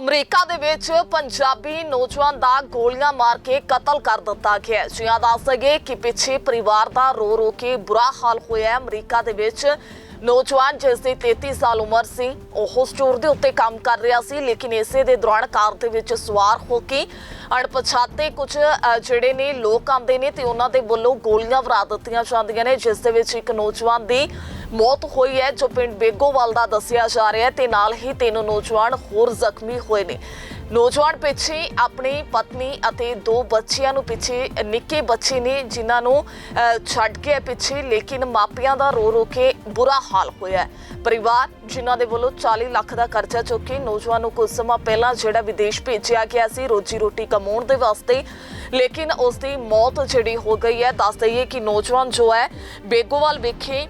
America ਦੇ ਵਿੱਚ ਪੰਜਾਬੀ ਨੌਜਵਾਨ ਦਾ ਗੋਲੀਆਂ ਮਾਰ ਕੇ ਕਤਲ ਕਰ ਦਿੱਤਾ ਗਿਆ ਹੈ। ਜਿਹਾਂ ਦੱਸ ਸਕੇ ਕਿ ਪਿੱਛੇ ਪਰਿਵਾਰ ਦਾ ਰੋ ਰੋ ਕੇ ਬੁਰਾ ਹਾਲ ਹੋਇਆ ਅਮਰੀਕਾ ਦੇ ਵਿੱਚ ਨੌਜਵਾਨ ਜਿਸ ਦੀ 33 ਸਾਲ ਉਮਰ ਸੀ, ਉਹ ਸਟੋਰ ਦੇ ਉੱਤੇ ਕੰਮ ਕਰ ਰਿਹਾ ਸੀ, ਲੇਕਿਨ ਇਸੇ ਦੇ ਦੌਰਾਨ ਕਾਰ ਦੇ ਵਿੱਚ ਸਵਾਰ ਹੋ ਕੇ ਅਣਪਛਾਤੇ ਕੁਝ ਜਿਹੜੇ ਨੇ ਲੋਕ ਆਉਂਦੇ ਨੇ ਤੇ ਉਹਨਾਂ ਦੇ ਵੱਲੋਂ ਗੋਲੀਆਂ ਵਰਾ ਦਿੱਤੀਆਂ ਜਾਂਦੀਆਂ ਨੇ, ਜਿਸ ਦੇ ਵਿੱਚ ਇੱਕ ਨੌਜਵਾਨ ਦੀ ਮੌਤ ਹੋਈ ਹੈ, ਜੋ ਪਿੰਡ ਬੇਗੋਵਾਲ ਦਾ ਦੱਸਿਆ ਜਾ ਰਿਹਾ ਹੈ ਤੇ ਨਾਲ ਹੀ ਤਿੰਨ ਨੌਜਵਾਨ ਹੋਰ ਜ਼ਖਮੀ ਹੋਏ ਨੇ। ਨੌਜਵਾਨ ਪਿੱਛੇ ਆਪਣੀ ਪਤਨੀ ਅਤੇ ਦੋ ਬੱਚਿਆਂ ਨੂੰ ਪਿੱਛੇ, ਨਿੱਕੇ ਬੱਚੇ ਨੇ ਜਿਨ੍ਹਾਂ ਨੂੰ ਛੱਡ ਕੇ ਹੈ ਪਿੱਛੇ, ਲੇਕਿਨ ਮਾਪਿਆਂ ਦਾ ਰੋ ਰੋ ਕੇ ਬੁਰਾ ਹਾਲ ਹੋਇਆ ਪਰਿਵਾਰ ਜਿਨ੍ਹਾਂ ਦੇ ਵੱਲੋਂ 40 ਲੱਖ ਦਾ ਕਰਜ਼ਾ ਚੁੱਕ ਕੇ ਨੌਜਵਾਨ ਨੂੰ ਕੁਝ ਸਮਾਂ ਪਹਿਲਾਂ ਜਿਹੜਾ ਵਿਦੇਸ਼ ਭੇਜਿਆ ਗਿਆ ਸੀ, ਰੋਜੀ ਰੋਟੀ ਕਮਾਉਣ ਦੇ ਵਾਸਤੇ। ਲੇਕਿਨ ਉਸ ਦੀ ਮੌਤ ਜਿਹੜੀ ਹੋ ਗਈ ਹੈ, ਦੱਸ ਦਈਏ ਕਿ ਨੌਜਵਾਨ ਜੋ ਹੈ, ਬੇਗੋਵਾਲ ਵਿਖੇ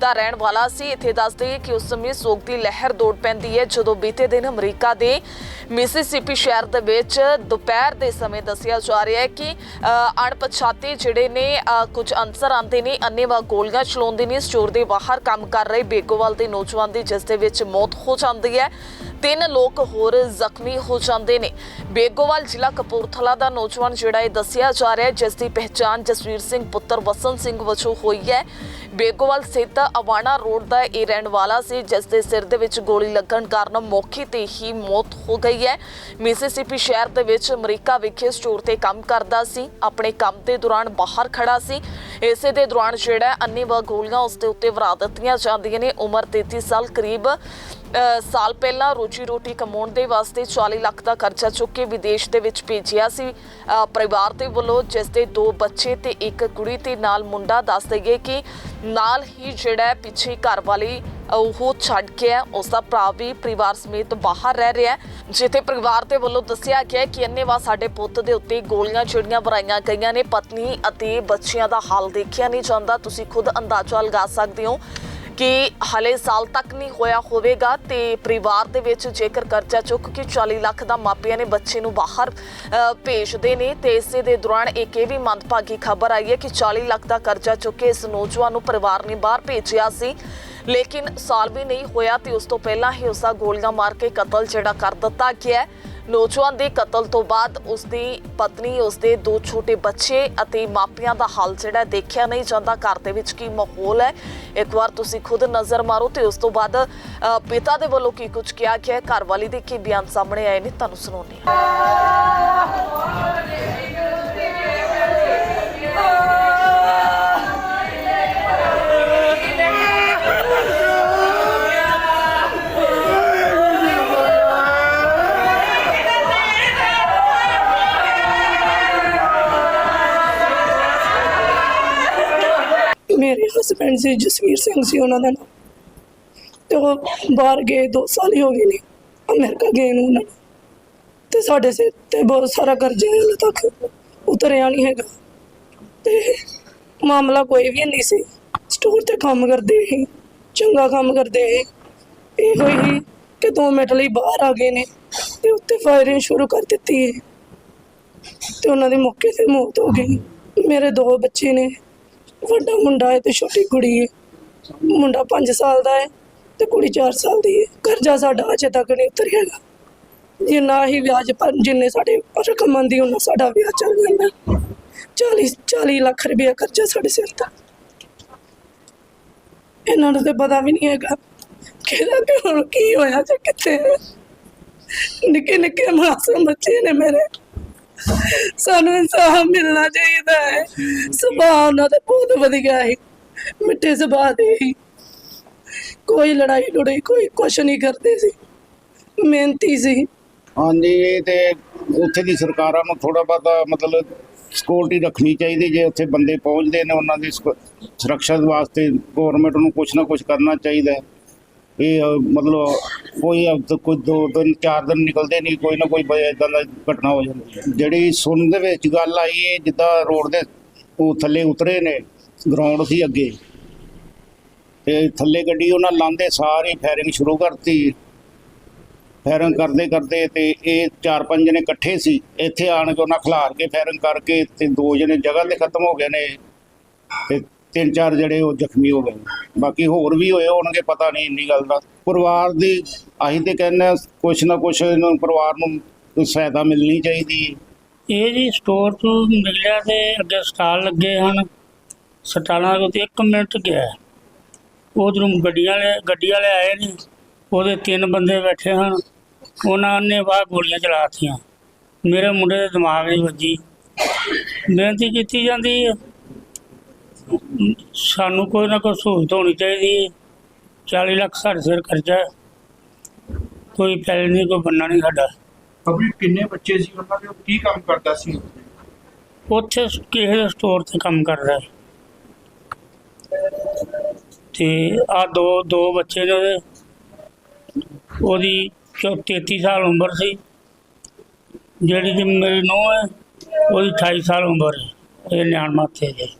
ਦਾ ਰਹਿਣ ਵਾਲਾ ਸੀ। ਇੱਥੇ ਦੱਸ ਦਈਏ ਕਿ ਉਸ ਸਮੇਂ ਸੋਗ ਦੀ ਲਹਿਰ ਦੌੜ ਪੈਂਦੀ ਹੈ, ਜਦੋਂ ਬੀਤੇ ਦਿਨ ਅਮਰੀਕਾ ਦੇ ਮਿਸਿਸਿਪੀ ਸ਼ਹਿਰ ਦੇ ਵਿੱਚ ਦੁਪਹਿਰ ਦੇ ਸਮੇਂ ਦੱਸਿਆ ਜਾ ਰਿਹਾ ਹੈ ਕਿ ਅਣਪਛਾਤੇ ਜਿਹੜੇ ਨੇ ਕੁਝ ਅਨਸਰ ਆਉਂਦੇ ਨੇ ਅੰਨੇਵਾਹ ਗੋਲੀਆਂ ਚਲਾਉਂਦੇ ਨੇ, ਸਟੋਰ ਦੇ ਬਾਹਰ ਕੰਮ ਕਰ ਰਹੇ ਬੇਗੋਵਾਲ ਦੇ ਨੌਜਵਾਨ ਦੀ, ਜਿਸ ਦੇ ਵਿੱਚ ਮੌਤ ਹੋ ਜਾਂਦੀ ਹੈ। ਤਿੰਨ ਲੋਕ ਹੋਰ ਜ਼ਖਮੀ ਹੋ ਜਾਂਦੇ ਨੇ। ਬੇਗੋਵਾਲ ਜ਼ਿਲ੍ਹਾ ਕਪੂਰਥਲਾ ਦਾ ਨੌਜਵਾਨ ਜਿਹੜਾ ਇਹ ਦੱਸਿਆ ਜਾ ਰਿਹਾ ਹੈ, ਜਿਸ ਦੀ ਪਹਿਚਾਣ ਜਸਵੀਰ ਸਿੰਘ ਪੁੱਤਰ ਵਸਨ ਸਿੰਘ ਵਜੋਂ ਹੋਈ ਹੈ। ਬੇਗੋਵਾਲ ਸਥਿਤ ਅਵਾਣਾ ਰੋਡ ਦਾ ਇਹ ਰਹਿਣ ਵਾਲਾ ਸੀ, ਜਿਸ ਦੇ ਸਿਰ ਦੇ ਵਿੱਚ ਗੋਲੀ ਲੱਗਣ ਕਾਰਨ ਮੌਕੇ ਤੇ ਹੀ ਮੌਤ ਹੋ ਗਈ ਹੈ। ਮਿਸਿਸਿਪੀ ਸ਼ਹਿਰ ਦੇ ਵਿੱਚ ਅਮਰੀਕਾ ਵਿਖੇ ਸਟੋਰ ਤੇ ਕੰਮ ਕਰਦਾ ਸੀ, ਆਪਣੇ ਕੰਮ ਦੇ ਦੌਰਾਨ ਬਾਹਰ ਖੜਾ ਸੀ। ਇਸੇ ਦੇ ਦੌਰਾਨ ਜਿਹੜਾ ਅੰਨੇਵਾਹ ਗੋਲੀਆਂ ਉਸ ਦੇ ਉੱਤੇ ਵਰਾ ਦਿੱਤੀਆਂ ਜਾਂਦੀਆਂ ਨੇ। ਉਮਰ 33 ਸਾਲ, ਕਰੀਬ ਸਾਲ ਪਹਿਲਾਂ ਰੋਜੀ ਰੋਟੀ ਕਮਾਉਣ ਦੇ ਵਾਸਤੇ 40 ਲੱਖ ਦਾ ਖਰਚਾ ਚੁੱਕ ਕੇ ਵਿਦੇਸ਼ ਦੇ ਵਿੱਚ ਭੇਜਿਆ ਸੀ। ਪਰਿਵਾਰ ਦੇ ਵੱਲੋਂ ਜਿਸ ਦੇ ਦੋ ਬੱਚੇ ਤੇ ਇੱਕ ਕੁੜੀ ਤੇ ਨਾਲ ਮੁੰਡਾ ਦੱਸ ਦਈਏ ਕਿ ਨਾਲ ਹੀ ਜਿਹੜਾ ਪਿੱਛੇ ਘਰ ਵਾਲੀ ਉਹ ਛੱਡ ਕੇ ਹੈ। ਉਸ ਦਾ ਭਰਾ ਵੀ ਪਰਿਵਾਰ ਸਮੇਤ ਬਾਹਰ ਰਹਿ ਰਿਹਾ ਹੈ। ਜਿੱਥੇ ਪਰਿਵਾਰ ਦੇ ਵੱਲੋਂ ਦੱਸਿਆ ਗਿਆ ਕਿ ਅੰਨੇਵਾ ਸਾਡੇ ਪੁੱਤ ਦੇ ਉੱਤੇ ਗੋਲੀਆਂ ਜਿਹੜੀਆਂ ਵਰਾਈਆਂ ਗਈਆਂ ਨੇ। ਪਤਨੀ ਅਤੇ ਬੱਚਿਆਂ ਦਾ ਹਾਲ ਦੇਖਿਆ ਨਹੀਂ ਜਾਂਦਾ। ਤੁਸੀਂ ਖੁਦ ਅੰਦਾਜ਼ਾ ਲਗਾ ਸਕਦੇ ਹੋ ਕਿ ਹਲੇ ਸਾਲ ਤੱਕ ਨਹੀਂ ਹੋਇਆ ਹੋਵੇਗਾ ਤੇ ਪਰਿਵਾਰ ਦੇ ਵਿੱਚ ਜੇਕਰ ਕਰਜ਼ਾ ਚੁੱਕ ਕੇ 40 ਲੱਖ ਦਾ ਮਾਪਿਆਂ ਨੇ ਬੱਚੇ ਨੂੰ ਬਾਹਰ ਭੇਜਦੇ ਨੇ, ਤੇ ਇਸੇ ਦੇ ਦੌਰਾਨ ਇੱਕ ਇਹ ਵੀ ਮੰਦਭਾਗੀ ਖਬਰ ਆਈ ਹੈ ਕਿ 40 ਲੱਖ ਦਾ ਕਰਜ਼ਾ ਚੁੱਕ ਕੇ ਇਸ ਨੌਜਵਾਨ ਨੂੰ ਪਰਿਵਾਰ ਨੇ ਬਾਹਰ ਭੇਜਿਆ ਸੀ। ਲੇਕਿਨ ਸਾਲ ਵੀ ਨਹੀਂ ਹੋਇਆ ਤੇ ਉਸ ਤੋਂ ਪਹਿਲਾਂ ਹੀ ਉਸ ਦਾ ਗੋਲੀਆਂ ਮਾਰ ਕੇ ਕਤਲ ਜਿਹੜਾ ਕਰ ਦਿੱਤਾ ਗਿਆ ਨੌਜਵਾਨ ਦੇ ਕਤਲ ਤੋਂ ਬਾਅਦ ਉਸ ਦੀ ਪਤਨੀ ਉਸ ਦੇ ਦੋ ਛੋਟੇ ਬੱਚੇ ਅਤੇ ਮਾਪਿਆਂ ਦਾ ਹਾਲ ਜਿਹੜਾ ਦੇਖਿਆ ਨਹੀਂ ਜਾਂਦਾ। ਘਰ ਦੇ ਵਿੱਚ ਕੀ ਮਾਹੌਲ ਹੈ? ਇੱਕ ਵਾਰ ਤੁਸੀਂ ਖੁਦ ਨਜ਼ਰ ਮਾਰੋ ਤੇ ਉਸ ਤੋਂ ਬਾਅਦ ਪਿਤਾ ਦੇ ਵੱਲੋਂ ਕੀ ਕੁਝ ਕਿਹਾ ਗਿਆ ਹੈ? ਘਰ ਵਾਲੀ ਦੇ ਕੀ ਬਿਆਨ ਸਾਹਮਣੇ ਆਏ ਨੇ? ਤੁਹਾਨੂੰ ਸੁਣਾਉਂਦੇ ਹਾਂ। ਹਸਬੰਡ ਸੀ, ਜਸਵੀਰ ਸਿੰਘ ਸੀ ਉਹਨਾਂ ਦਾ ਨਾਮ ਤੇ ਉਹ ਬਾਹਰ ਗਏ 2 ਸਾਲ ਹੀ ਹੋ ਗਏ ਨੇ, ਅਮਰੀਕਾ ਗਏ ਨੂੰ ਉਹਨਾਂ ਨੂੰ। ਤੇ ਸਾਡੇ ਸਿਰ ਤੇ ਬਹੁਤ ਸਾਰਾ ਕਰਜ਼ਾ ਹੈ ਹਾਲੇ ਤੱਕ, ਉਤਰਿਆ ਨਹੀਂ ਹੈਗਾ। ਤੇ ਮਾਮਲਾ ਕੋਈ ਵੀ ਨਹੀਂ ਸੀ। ਸਟੋਰ ਤੇ ਕੰਮ ਕਰਦੇ ਸੀ, ਚੰਗਾ ਕੰਮ ਕਰਦੇ ਸੀ। ਇਹੋ ਹੀ ਕਿ 2 ਮਿੰਟ ਲਈ ਬਾਹਰ ਆ ਗਏ ਨੇ ਤੇ ਉੱਤੇ ਫਾਇਰਿੰਗ ਸ਼ੁਰੂ ਕਰ ਦਿੱਤੀ ਹੈ। ਤੇ ਉਹਨਾਂ ਦੀ ਮੌਕੇ ਤੇ ਮੌਤ ਹੋ ਗਈ। ਮੇਰੇ ਦੋ ਬੱਚੇ ਨੇ। ਵੱਡਾ ਮੁੰਡਾ ਹੈ ਤੇ ਛੋਟੀ ਕੁੜੀ ਹੈ। ਮੁੰਡਾ 5 ਸਾਲ ਦਾ ਹੈ ਤੇ ਕੁੜੀ 4 ਸਾਲ ਦੀ ਹੈ। ਕਰਜ਼ਾ ਸਾਡਾ ਅਜੇ ਤੱਕ ਨਹੀਂ ਉਤਰਿਆ ਜਿੰਨਾ ਹੀ ਵਿਆਜ ਪਰ ਜਿੰਨੇ ਸਾਡੇ ਰਕਮ ਆਉਂਦੀ ਉਹਨਾਂ ਸਾਡਾ ਵਿਆਜ ਚੱਲ ਜਾਂਦਾ। 40 40 ਲੱਖ ਰੁਪਏ ਕਰਜ਼ਾ ਸਾਡੇ ਸਿਰ ਤੇ ਇਹਨਾਂ ਨੂੰ ਤੇ ਪਤਾ ਵੀ ਨਹੀਂ ਹੈਗਾ ਕਿਹਦਾ ਤੇ ਹੁਣ ਕੀ ਹੋਇਆ ਜਾਂ ਕਿੱਥੇ ਨਿੱਕੇ ਨਿੱਕੇ ਮਾਸੂਮ ਬੱਚੇ ਨੇ ਮੇਰੇ। ਸਾਨੂੰ ਇਨਸਾਫ ਮਿਲਣਾ ਚਾਹੀਦਾ ਹੈ। ਸੁਭਾਅ ਉਹਨਾਂ ਦਾ ਬਹੁਤ ਵਧੀਆ ਹੈ। ਮਿੱਠੇ ਸੁਭਾਅ ਦੇ ਸੀ ਕੋਈ ਲੜਾਈ ਲੜਾਈ, ਕੋਈ ਕੁਛ ਨਹੀਂ ਕਰਦੇ ਸੀ। ਮਿਹਨਤੀ ਸੀ। ਹਾਂਜੀ, ਇਹ ਤੇ ਉੱਥੇ ਦੀ ਸਰਕਾਰਾਂ ਨੂੰ ਥੋੜਾ ਬਹੁਤਾ ਮਤਲਬ ਸਿਕਿਉਰਿਟੀ ਰੱਖਣੀ ਚਾਹੀਦੀ, ਜੇ ਉੱਥੇ ਬੰਦੇ ਪਹੁੰਚਦੇ ਨੇ, ਉਹਨਾਂ ਦੀ ਸੁਰੱਖਿਆ ਵਾਸਤੇ ਗਵਰਨਮੈਂਟ ਨੂੰ ਕੁਝ ਨਾ ਕੁਝ ਕਰਨਾ ਚਾਹੀਦਾ ਹੈ। ਇਹ ਮਤਲਬ ਕੋਈ ਕੋਈ ਦੋ ਦਿਨ, ਚਾਰ ਦਿਨ ਨਿਕਲਦੇ ਨਹੀਂ, ਕੋਈ ਨਾ ਕੋਈ ਇਦਾਂ ਦਾ ਘਟਨਾ ਹੋ ਜਾਂਦੀ ਹੈ। ਜਿਹੜੀ ਸੁਣਨ ਦੇ ਵਿੱਚ ਗੱਲ ਆਈ ਹੈ, ਜਿੱਦਾਂ ਰੋਡ ਦੇ ਉਹ ਥੱਲੇ ਉਤਰੇ ਨੇ ਗਰਾਊਂਡ ਸੀ ਅੱਗੇ। ਤੇ ਥੱਲੇ ਗੱਡੀ ਉਹਨਾਂ ਲਾਂਦੇ, ਸਾਰੀ ਫਾਇਰਿੰਗ ਸ਼ੁਰੂ ਕਰਤੀ। ਫਾਇਰਿੰਗ ਕਰਦੇ ਕਰਦੇ ਤੇ ਇਹ ਚਾਰ ਪੰਜ ਜਣੇ ਇਕੱਠੇ ਸੀ। ਇੱਥੇ ਆਣ ਕੇ ਉਹਨਾਂ ਖਿਲਾਰ ਕੇ ਫਾਇਰਿੰਗ ਕਰਕੇ ਤੇ ਦੋ ਜਣੇ ਜਗ੍ਹਾ ਤੇ ਖਤਮ ਹੋ ਗਏ ਨੇ। ਤੇ ਤਿੰਨ ਚਾਰ ਜਿਹੜੇ ਉਹ ਜ਼ਖਮੀ ਹੋ ਗਏ। ਬਾਕੀ ਹੋਰ ਵੀ ਹੋਏ ਹੋਣਗੇ, ਪਤਾ ਨਹੀਂ ਇੰਨੀ ਗੱਲ ਦਾ। ਪਰਿਵਾਰ ਦੀ ਅਸੀਂ ਤੇ ਕਹਿੰਦੇ ਹਾਂ, ਕੁਛ ਨਾ ਕੁਛ ਇਹਨਾਂ ਪਰਿਵਾਰ ਨੂੰ ਸਹਾਇਤਾ ਮਿਲਣੀ ਚਾਹੀਦੀ ਇਹ ਜੀ ਸਟੋਰ ਤੋਂ ਮਿਲਿਆ ਤੇ ਅੱਗੇ ਸਟਾਲ ਲੱਗੇ ਹਨ। ਸਟਾਲਾਂ ਦੇ ਉੱਤੇ 1 ਮਿੰਟ ਗਿਆ। ਉਧਰੋਂ ਗੱਡੀਆਂ ਵਾਲੇ, ਗੱਡੀ ਵਾਲੇ ਆਏ ਨਹੀਂ ਉਹਦੇ ਤਿੰਨ ਬੰਦੇ ਬੈਠੇ ਹਨ। ਉਹਨਾਂ ਨੇ ਬਾਹਰ ਗੋਲੀਆਂ ਚਲਾਤੀਆਂ ਮੇਰੇ ਮੁੰਡੇ ਦੇ ਦਿਮਾਗ 'ਚ ਵੱਜੀ। ਬੇਨਤੀ ਕੀਤੀ ਜਾਂਦੀ ਹੈ ਸਾਨੂੰ ਕੋਈ ਨਾ ਕੋਈ ਸਹੂਲਤ ਹੋਣੀ ਚਾਹੀਦੀ ਹੈ। 40 ਲੱਖ ਸਾਡੇ ਸਿਰ ਖਰਚਾ ਹੈ। ਕੋਈ ਪੈਸੇ ਨਹੀਂ ਕੋਈ ਬੰਨਾ ਨਹੀਂ ਸਾਡਾ। ਪਬਲਿਕ ਕਿੰਨੇ ਬੱਚੇ ਸੀ ਉਹਨਾਂ ਦੇ? ਉਹ ਕੀ ਕੰਮ ਕਰਦਾ ਸੀ? ਉੱਥੇ ਸ- ਕਿਸੇ ਦੇ ਸਟੋਰ ਤੇ ਕੰਮ ਕਰਦਾ ਹੈ। ਤੇ ਆ ਦੋ ਦੋ ਬੱਚੇ ਨੇ ਉਹਦੇ। ਉਹਦੀ ਚੌ 33 ਸਾਲ ਉਮਰ ਸੀ। ਜਿਹੜੀ ਕਿ ਮੇਰੀ ਨੂੰਹ ਹੈ ਉਹਦੀ 28 ਸਾਲ ਉਮਰ ਹੈ। ਇਹ ਨਿਆਣ ਮਾਥੇ ਦੇ।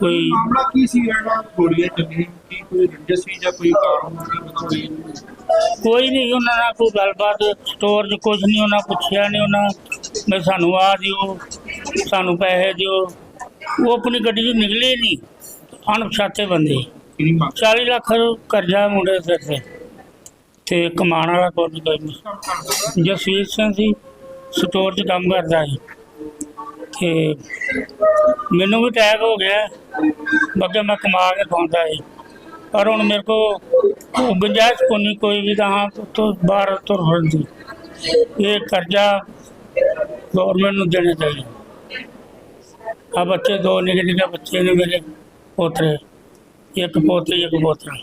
ਕੋਈ ਮਾਮਲਾ ਕੀ ਸੀ ਜਿਹੜਾ ਗੋਲੀਆਂ ਚੱਲੀਆਂ? ਕੀ ਕੋਈ ਰੰਜਿਸ਼ ਸੀ ਜਾਂ ਕੋਈ ਕਾਰਨ ਸੀ? ਕੋਈ ਕੋਈ ਨਹੀਂ ਉਹਨਾਂ ਨਾਲ ਕੋਈ ਗੱਲਬਾਤ ਸਟੋਰ 'ਚ ਕੁਝ ਨਹੀਂ ਉਹਨਾਂ ਪੁੱਛਿਆ ਨਹੀਂ ਉਹਨਾਂ ਮੈਂ ਸਾਨੂੰ ਆ ਦਿਓ ਸਾਨੂੰ ਪੈਸੇ ਦਿਓ। ਉਹ ਆਪਣੀ ਗੱਡੀ 'ਚ ਨਿਕਲੇ ਨਹੀਂ ਅਣਪਛਾਤੇ ਬੰਦੇ। ਕਿੰਨੀ ਮੰਗ 40 ਲੱਖ ਕਰਜ਼ਾ ਮੁੰਡੇ ਸਿਰ ਤੇ ਤੇ ਕਮਾਉਣ ਵਾਲਾ ਕੋਈ ਨਹੀਂ। ਜਸਵੀਰ ਸਿੰਘ ਸੀ ਸਟੋਰ 'ਚ ਕੰਮ ਕਰਦਾ ਸੀ ਤੇ ਮੈਨੂੰ ਵੀ ਅਟੈਕ ਹੋ ਗਿਆ। ਬੱਗੇ ਮੈਂ ਕਮਾ ਕੇ ਖਾਂਦਾ ਸੀ। ਪਰ ਹੁਣ ਮੇਰੇ ਕੋ ਉਹ ਗੁੰਜਾਇਸ਼ ਕੋਈ ਕੋਈ ਵੀ ਤਾਂ ਤੋਂ ਬਾਹਰ ਤੁਰ ਹੁੰਦੀ ਇਹ ਕਰਜ਼ਾ ਗਵਰਨਮੈਂਟ ਨੂੰ ਦੇਣਾ ਚਾਹੀਦਾ। ਆ ਬੱਚੇ, ਦੋ ਨਿੱਕੇ ਨਿੱਕੇ ਬੱਚੇ ਨੇ ਮੇਰੇ ਪੋਤਰੇ। ਇੱਕ ਪੋਤੀ, ਇੱਕ ਪੋਤਰਾ।